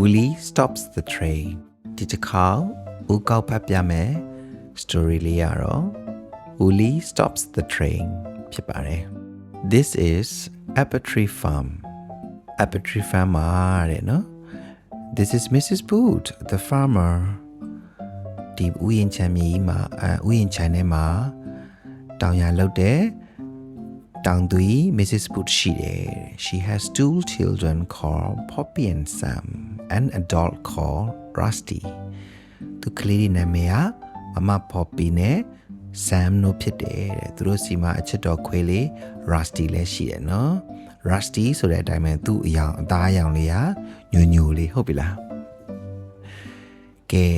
Willie stops the train ဒီတစ်ခါဦးကောက်ဖတ်ပြမယ် story လေးရတော့ Willie stops the train ဖြစ်ပါတယ် This is Apple Tree Farm Apple Tree Farm မှာတဲ့နော် This is Mrs. Boot the farmer ဒီဥယျာဉ်ချမ်းမြေကြီးမှာအဲဥယျာဉ်ချမ်းထဲမှာတောင်ယာလုပ်တဲ့တောင်သူကြီး Mrs. Boot ရှိတယ် She has two children called Poppy and Sam and An adult called Rusty သူကလေးတွေနာမည်ကမမ Poppy နဲ့ Sam တို့ဖြစ်တယ်တဲ့သူတို့စီမှာအချစ်တော်ခွေးလေး Rusty လည်းရှိတယ်နော် Rusty ဆိုတဲ့အတိုင်းပဲသူ့အယောင်အသားအယောင်လေးဟာညိုညိုလေးဟုတ်ပြီလားကဲ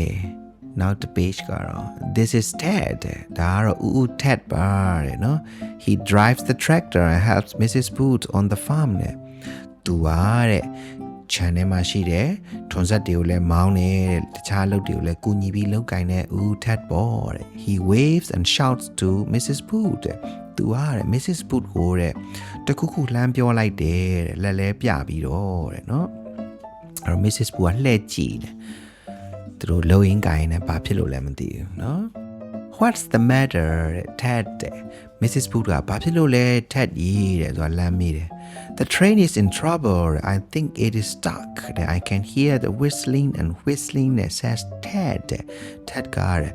နောက်တစ် page ကတော့ this is Ted ဒါကတော့ဦးဦး Ted ပါတဲ့နော် he drives the tractor and helps Mrs. Boot on the farm နဲ့သူပါတဲ့ ခြံထဲမှာရှိတယ်ထွန်ဆက်တွေကိုလည်းမောင်းတယ်တဲ့တခြားလုပ်တွေကိုလည်းကူညီပြီးလုပ်ကင်တဲ့ဦးထက်ပေါ်တဲ့ he waves and shouts to mrs boot တဲ့သူကတဲ့ mrs boot ကိုတဲ့တခုခုလှမ်းပြောလိုက်တယ်တဲ့လက်လဲပြပြီးတော့တဲ့နော်အဲ့တော့ mrs boot ကလှည့်ကြည့်တယ်သူတို့လုံရင်းကင်နဲ့ဘာဖြစ်လို့လဲမသိဘူးနော် What's the matter တဲ့ Ted တဲ့ Mrs. Boot ကဘာဖြစ်လို့လဲ Ted ရေးတဲ့သူကလမ်းမေးတယ် The train is in trouble I think it is stuck တဲ့ I can hear the whistling and whistling that says Ted တဲ့ Ted ကတဲ့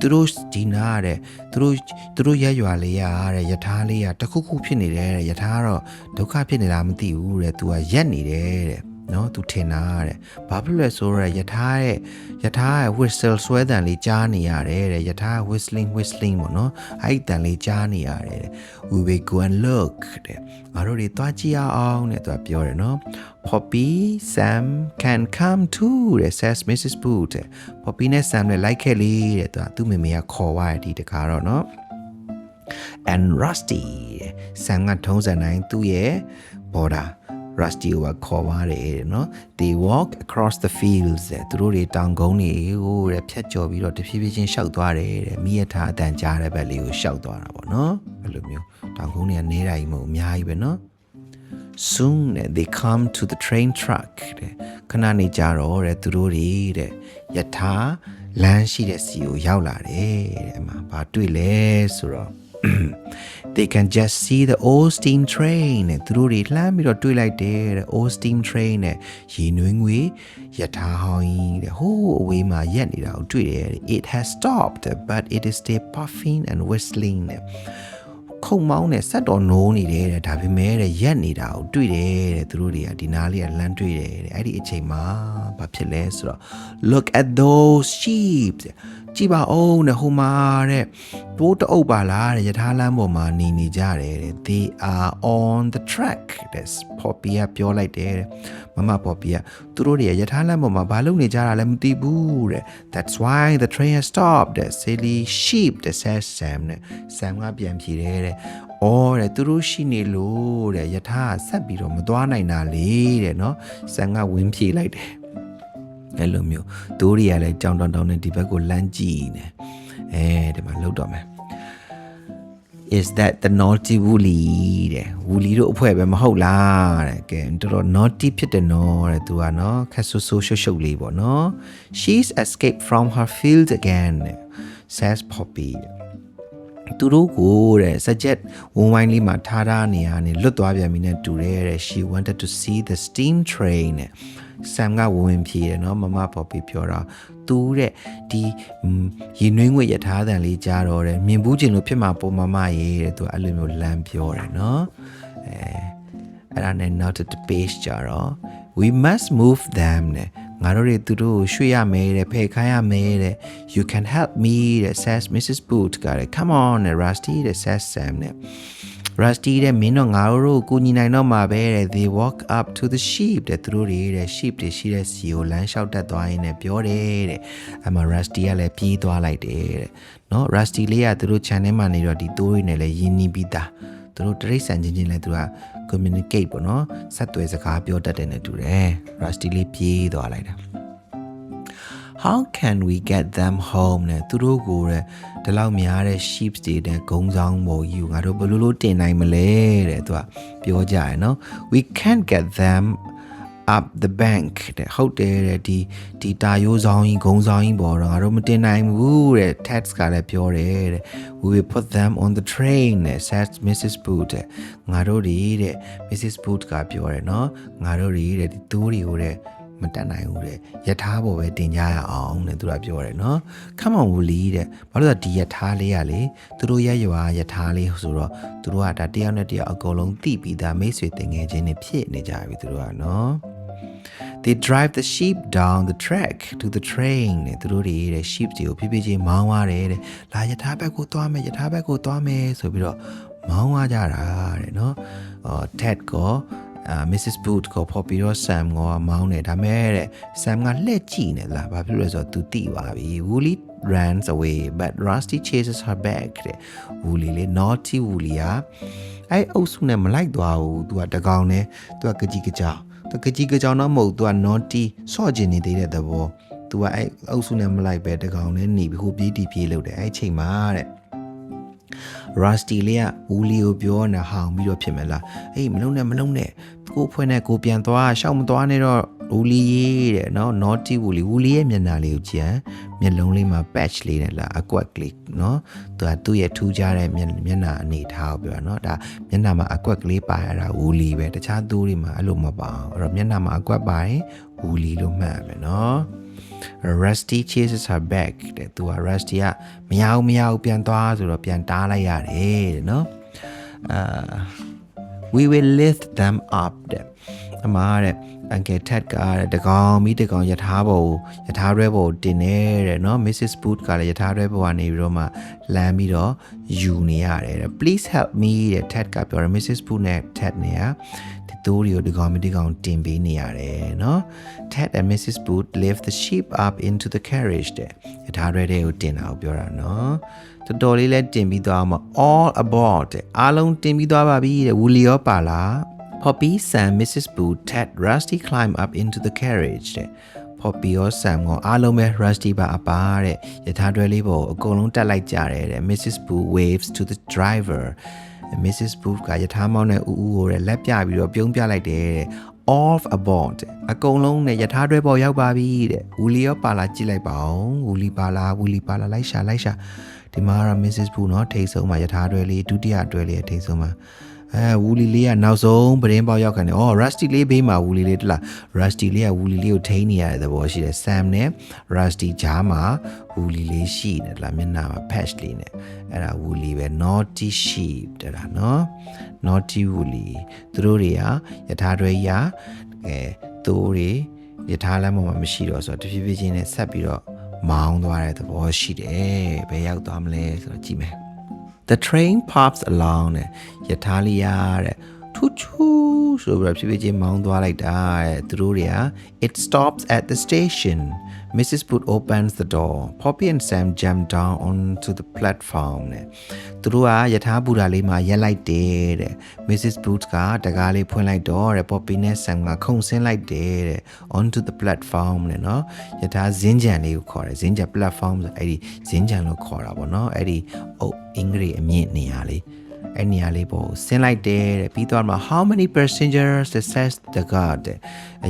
သူတို့ဒီနာတဲ့သူတို့သူတို့ရက်ရွာလေးရတဲ့ယထာလေးရတခုခုဖြစ်နေတယ်တဲ့ယထာကတော့ဒုက္ခဖြစ်နေတာမသိဘူးတဲ့သူကရက်နေတယ်တဲ့ နော်သူထင်တာတဲ့ဘာဖြစ်လဲဆိုတော့ယထာရဲ့ယထာရဲ့ whistle ဆွဲတန်လေးကြားနေရတယ်တဲ့ယထာ whistling whistling ပေါ့နော်အဲ့ဒီတန်လေးကြားနေရတယ်တဲ့ we will go and look တဲ့ငါတို့တွေသွားကြည့်ရအောင်တဲ့သူကပြောတယ်နော် Poppy Sam can come too တဲ့ says Mrs. Boot တဲ့ Poppy နဲ့ Sam လည်းလိုက်ခဲ့လေတဲ့သူကသူ့မေမေကခေါ်သွားတယ်ဒီတကားတော့နော် and Rusty ဆန်ကထုံးစံတိုင်းသူ့ရဲ့ border Rusty ကိုပါခေါ်ပါတယ်တဲ့နော် they walk across the fields တဲ့သူတို့တွေတောင်ကုန်းတွေကိုတဲ့ဖြတ်ကျော်ပြီးတော့တဖြည်းဖြည်းချင်းရှောက်သွားတယ်တဲ့မိရထားအတန်ကြားတဲ့ဘက်လေးကိုရှောက်သွားတာပေါ့နော်အဲ့လိုမျိုးတောင်ကုန်းတွေကနေတိုင်းမဟုတ်အများကြီးပဲနော် soon တဲ့ they come to the train track တဲ့ခဏနေကြတော့တဲ့သူတို့တွေတဲ့ယထာလမ်းရှိတဲ့စီကိုရောက်လာတယ်တဲ့အမှဘာတွေ့လဲဆိုတော့ they can just see the old steam train နဲ့သူတို့တွေလှမ်းပြီးတော့တွေ့လိုက်တယ်တဲ့ old steam train နဲ့ရေနွေးငွေယထာဟောင်းကြီးတဲ့ဟိုးအဝေးမှာရက်နေတာကိုတွေ့တယ်တဲ့ it has stopped but it is still puffing and whistling တဲ့ခုံမောင်းနဲ့ဆက်တော်နိုးနေတယ်တဲ့ဒါပေမဲ့တဲ့ရက်နေတာကိုတွေ့တယ်တဲ့သူတို့တွေကဒီနားလေးကလမ်းတွေ့တယ်တဲ့အဲ့ဒီအချိန်မှာဘာဖြစ်လဲဆိုတော့ look at those sheep တဲ့ ကြည့်ပါဦးတဲ့ဟိုမှာတဲ့ပိုးတအုပ်ပါလားတဲ့ယထာလမ်းပေါ်မှာနေနေကြတယ်တဲ့ they are on the track တဲ့ Poppy ကပြောလိုက်တယ်တဲ့မမ Poppy ကသူတို့တွေယထာလမ်းပေါ်မှာဘာလုပ်နေကြတာလဲမသိဘူးတဲ့ that's why the train has stopped တဲ့ silly sheep တဲ့ says Sam တဲ့ Sam ကပြန်ဖြေတယ်တဲ့အော်တဲ့သူတို့ရှိနေလို့တဲ့ယထာကဆက်ပြီးတော့မသွားနိုင်တာလေတဲ့နော် Sam ကဝင်းဖြေလိုက်တယ် အဲ့လိုမျိုးဒိုးတွေကလည်းကြောင်တောင်တောင်နဲ့ဒီဘက်ကိုလမ်းကြည့်နေအဲဒီမှာလှုပ်တော့မယ် is that the naughty woolly တဲ့ woolly တို့အဖွဲ့ပဲမဟုတ်လားတဲ့ကဲတော်တော် naughty ဖြစ်တယ်နော်တဲ့သူကနော်ခက်ဆူဆူရှုပ်ရှုပ်လေးပေါ့နော် she's escaped from her field again says poppy သူတို့ကိုတဲ့ subject ဝန်းဝိုင်းလေးမှာထားထားနေရနေလွတ်သွားပြန်ပြီနဲ့တူတယ်တဲ့ she wanted to see the steam train တဲ့ Sam ကဝင်ဖြေတယ်နော်မမပေါ်ပြီးပြောတာသူတဲ့ဒီရေနွေးငွေရထားတန်လေးကြားတော့တယ်မြင်ဘူးချင်လို့ဖြစ်မှာပေါ်မမရေးတဲ့သူအဲ့လိုမျိုးလမ်းပြောတယ်နော်အဲအဲ့ဒါနဲ့နောက်တစ် page ကြတော့ we must move them တဲ့ငါတို့တွေသူတို့ကိုရွှေ့ရမယ်တဲ့ဖယ်ခိုင်းရမယ်တဲ့ you can help me တဲ့ says Mrs. Boot ကတဲ့ come on တဲ့ Rusty တဲ့ says Sam တဲ့ Rusty တဲ့မင်းတို့ငါတို့ကိုညီနိုင်တော့မှာပဲတဲ့ they walk up to the sheep တဲ့သူတို့တွေတဲ့ sheep တွေရှိတဲ့စီကိုလမ်းလျှောက်တက်သွားရင်းနဲ့ပြောတယ်တဲ့အမှ Rusty ကလည်းပြေးသွားလိုက်တယ်တဲ့နော် Rusty လေးကသူတို့ channel မှာနေတော့ဒီတိုးတွေနဲ့လည်းယဉ်နီးပြီးသားသူတို့တရိတ်ဆန်ချင်းချင်းလည်းသူက communicate ပေါ့နော်ဆက်သွယ်စကားပြောတတ်တယ်နဲ့တူတယ် Rusty လေးပြေးသွားလိုက်တာ how can we get them home နဲ့သူတို့ကိုတဲ့ဒီလောက်များတဲ့ sheep တွေတဲ့ဂုံဆောင်ပေါ်ယူငါတို့ဘယ်လိုလုပ်တင်နိုင်မလဲတဲ့သူကပြောကြရယ်နော် we can't get them up the bank တဲ့ဟုတ်တယ်တဲ့ဒီဒီတာရိုးဆောင်ကြီးဂုံဆောင်ကြီးပေါ်တော့ငါတို့မတင်နိုင်ဘူးတဲ့ tax ကလည်းပြောတယ်တဲ့ we will put them on the train တဲ့ says Mrs. Boot တဲ့ငါတို့တွေတဲ့ Mrs. Boot ကပြောတယ်နော်ငါတို့တွေတဲ့ဒီသိုးတွေကိုတဲ့ မတက်နိုင်ဘူးတဲ့ယထာပေါ်ပဲတင်ကြရအောင်တဲ့သူကပြောတယ်နော် come on Woody တဲ့ဘာလို့လဲဒီယထာလေးကလေသူတို့ရဲ့ရွာယထာလေးဆိုတော့သူတို့ကဒါတယောက်နဲ့တယောက်အကုန်လုံးသိပြီးသားမိတ်ဆွေတင်ငယ်ချင်းတွေဖြစ်နေကြပြီသူတို့ကနော် they drive the sheep down the track to the train တဲ့သူတို့တွေတဲ့ sheep တွေကိုဖြည်းဖြည်းချင်းမောင်းသွားတယ်တဲ့လာယထာဘက်ကိုသွားမယ်ယထာဘက်ကိုသွားမယ်ဆိုပြီးတော့မောင်းသွားကြတာတဲ့နော်အော် Ted ကို အာ Mrs. Boot ကိုဖော်ပြီးတော့ Sam ကမောင်းတယ်ဒါမဲ့တဲ့ Sam ကလှည့်ကြည့်နေလားဘာဖြစ်လို့လဲဆိုတော့ तू တိပါပြီ Woolly runs away but Rusty chases her back တဲ့ Woolly လေ naughty Woolly อ่ะအဲ့အုပ်စုနဲ့မလိုက်သွားဘူး तू ကတကောင်နဲ့ तू ကကြကြီးကြကြောင်သူကကြီးကကြောင်တော့မဟုတ် तू က naughty ဆော့ကျင်နေသေးတဲ့သဘော तू ကအဲ့အုပ်စုနဲ့မလိုက်ပဲတကောင်နဲ့หนีပြီးဟိုပြေးတီပြေးလို့တယ်အဲ့ချိန်မှာတဲ့ Rusty လေးကဦးလီကိုပြောနေဟောင်ပြီးတော့ဖြစ်မလားအေးမလုံးနဲ့မလုံးနဲ့ကိုဖွင့်နဲ့ကိုပြန်သွားရှောက်မသွားနဲ့တော့ဦးလီရေးတဲ့နော် naughty ဦးလီဦးလီရဲ့မျက်နှာလေးကိုကြည့်မျက်လုံးလေးမှာ patch လေးနဲ့လားအကွက်ကလေးနော်သူကသူ့ရဲ့ထူးခြားတဲ့မျက်မျက်နှာအနေထားကိုပြောတာနော်ဒါမျက်နှာမှာအကွက်ကလေးပါရတာဦးလီပဲတခြားသူတွေမှာအဲ့လိုမပါဘူးအဲ့တော့မျက်နှာမှာအကွက်ပါရင်ဦးလီလို့မှတ်ရမယ်နော် Rusty chases her back တဲ့သူက Rusty ကမရဘူးမရဘူးပြန်သွားဆိုတော့ပြန်တားလိုက်ရတယ်တဲ့နော်အာ we will lift them up တဲ့အမှားတဲ့ Uncle Ted ကတဲ့တကောင်မိတကောင်ယထာဘောယထာရဲဘောတင်နေတဲ့နော် Mrs. Boot ကလည်းယထာရဲဘောကနေပြီးတော့မှလမ်းပြီးတော့ယူနေရတယ်တဲ့ Please help me တဲ့ Ted ကပြောတယ် Mrs. Boot နဲ့ Ted နဲ့က ဒီတိုးတွေကိုဒီကောင်မိဒီကောင်တင်ပေးနေရတယ်နော် Ted and Mrs. Boot lift the sheep up into the carriage တဲ့ယထာရဲတွေကိုတင်တာကိုပြောတာနော်တော်တော်လေးလဲတင်ပြီးသွားမှာ all aboard တဲ့အားလုံးတင်ပြီးသွားပါပြီတဲ့ဝူလီရောပါလား Poppy, Sam, Mrs. Boot, Ted, Rusty climb up into the carriage တဲ့ Poppy ရော Sam ရောအားလုံးပဲ Rusty ပါအပါတဲ့ယထာတွဲလေးပေါ်အကုန်လုံးတက်လိုက်ကြတယ်တဲ့ Mrs. Boot waves to the driver Mrs. Boot ကယထာမောင်းနဲ့ဦးဦးကိုတဲ့လက်ပြပြီးတော့ပြုံးပြလိုက်တယ်တဲ့ off aboard အကုန်လုံးနဲ့ယထာတွဲပေါ်ရောက်ပါပြီတဲ့ဝူလီရောပါလာကြည့်လိုက်ပါအောင်ဝူလီပါလာဝူလီပါလာလိုက်ရှာလိုက်ရှာဒီမှာကတော့ Mrs. Boot เนาะထိတ်ဆုံးမှာယထာတွဲလေးဒုတိယတွဲလေးထိတ်ဆုံးမှာ အဲဝူလီလေးကနောက်ဆုံးပရင်ပေါက်ရောက်ခံတယ်။အော် Rusty လေးဘေးမှာဝူလီလေးတလား Rusty လေးကဝူလီလေးကိုထိန်းနေရတဲ့သဘောရှိတယ်။ Sam နဲ့ Rusty ကြားမှာဝူလီလေးရှိနေတယ်လားမျက်နှာမှာ patch လေးနဲ့အဲ့ဒါဝူလီပဲ naughty sheep တဲ့လားနော် naughty ဝူလီသူတို့တွေကယထာတွဲကြီးကအဲသူတွေယထာလမ်းပေါ်မှာမရှိတော့ဆိုတော့တဖြည်းဖြည်းချင်းနဲ့ဆက်ပြီးတော့မောင်းသွားတဲ့သဘောရှိတယ်။ဘယ်ရောက်သွားမလဲဆိုတော့ကြည့်မယ် The train pops along တဲ့ယထာလီယာတဲ့ ထူးထူးဆိုပြီးတော့ဖြည်းဖြည်းချင်းမောင်းသွားလိုက်တာတဲ့သူတို့တွေက it stops at the station Mrs. Boot opens the door Poppy and Sam jump down onto the platform တဲ့သူတို့ကယထာဘူတာလေးမှာရက်လိုက်တယ်တဲ့ Mrs. Boot ကတကားလေးဖွင့်လိုက်တော့တဲ့ Poppy နဲ့ Sam ကခုန်ဆင်းလိုက်တယ်တဲ့ onto the platform တဲ့နော်ယထာဇင်းကြံလေးကိုခေါ်တယ်ဇင်းကြံ platform ဆိုအဲ့ဒီဇင်းကြံလို့ခေါ်တာပေါ့နော်အဲ့ဒီအုပ်အင်္ဂလိပ်အမြင့်နေရာလေး အဲ့နေရာလေးပေါ့ဆင်းလိုက်တယ်တဲ့ပြီးတော့မှ how many passengers says the guard တဲ့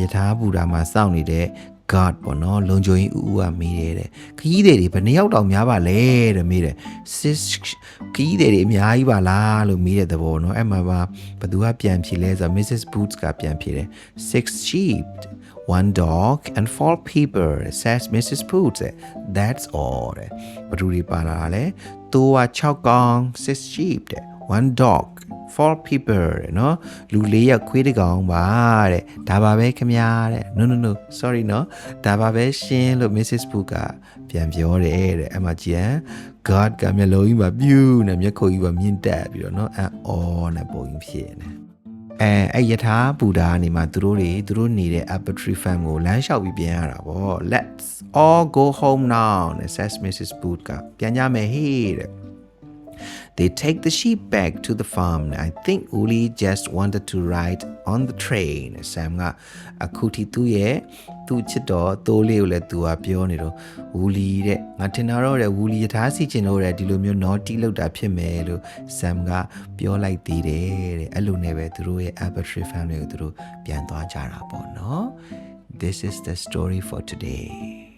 ယထာဘူတာမှာစောင့်နေတဲ့ guard ပေါ့နော်လုံခြုံရေးဦးဦးကမေးတယ်တဲ့ခကြီးတွေတွေဘယ်နှစ်ယောက်တောင်များပါလဲတဲ့မေးတယ် sis ခကြီးတွေတွေအများကြီးပါလားလို့မေးတဲ့သဘောနော်အဲ့မှာပါဘသူကပြန်ဖြေလဲဆိုတော့ Mrs Boots ကပြန်ဖြေတယ် six sheep one dog and four people says Mrs Boots that's all တဲ့ဘသူတွေပါလာလဲသူက6ကောင် six sheep တဲ့ one dog four people တဲ့နော်လူလေးယောက်ခွေးတစ်ကောင်ပါတဲ့ဒါပါပဲခင်ဗျာတဲ့ no no no sorry နော်ဒါပါပဲရှင်လို့ Mrs. Book ကပြန်ပြောတယ်တဲ့အမှကြည် God ကမျက်လုံးကြီးမှာပြူးနေမျက်ခုံကြီးမှာမြင့်တက်ပြီးတော့နော်အဲအော်နဲ့ပုံကြီးဖြစ်နေအဲအဲ့ယထာဘူတာကနေမှသူတို့တွေသူတို့နေတဲ့ Aperture Farm ကိုလမ်းလျှောက်ပြီးပြန်ရတာဗော Let's all go home now နဲ့ says Mrs. Boot ကပြန်ကြမယ်ဟေးတဲ့ They take the sheep back to the farm. I think Uli just wanted to ride on the train. Sam ကအခုထိသူ့ရဲ့သူချစ်တော့သိုးလေးကိုလည်းသူကပြောနေတော့ဝူလီတဲ့ငါထင်တာတော့တဲ့ဝူလီရထားစီချင်လို့တဲ့ဒီလိုမျိုး naughty လောက်တာဖြစ်မယ်လို့ Sam ကပြောလိုက်သေးတယ်တဲ့အဲ့လိုနဲ့ပဲသူတို့ရဲ့ arbitrary family ကိုသူတို့ပြန်သွားကြတာပေါ့နော် This is the story for today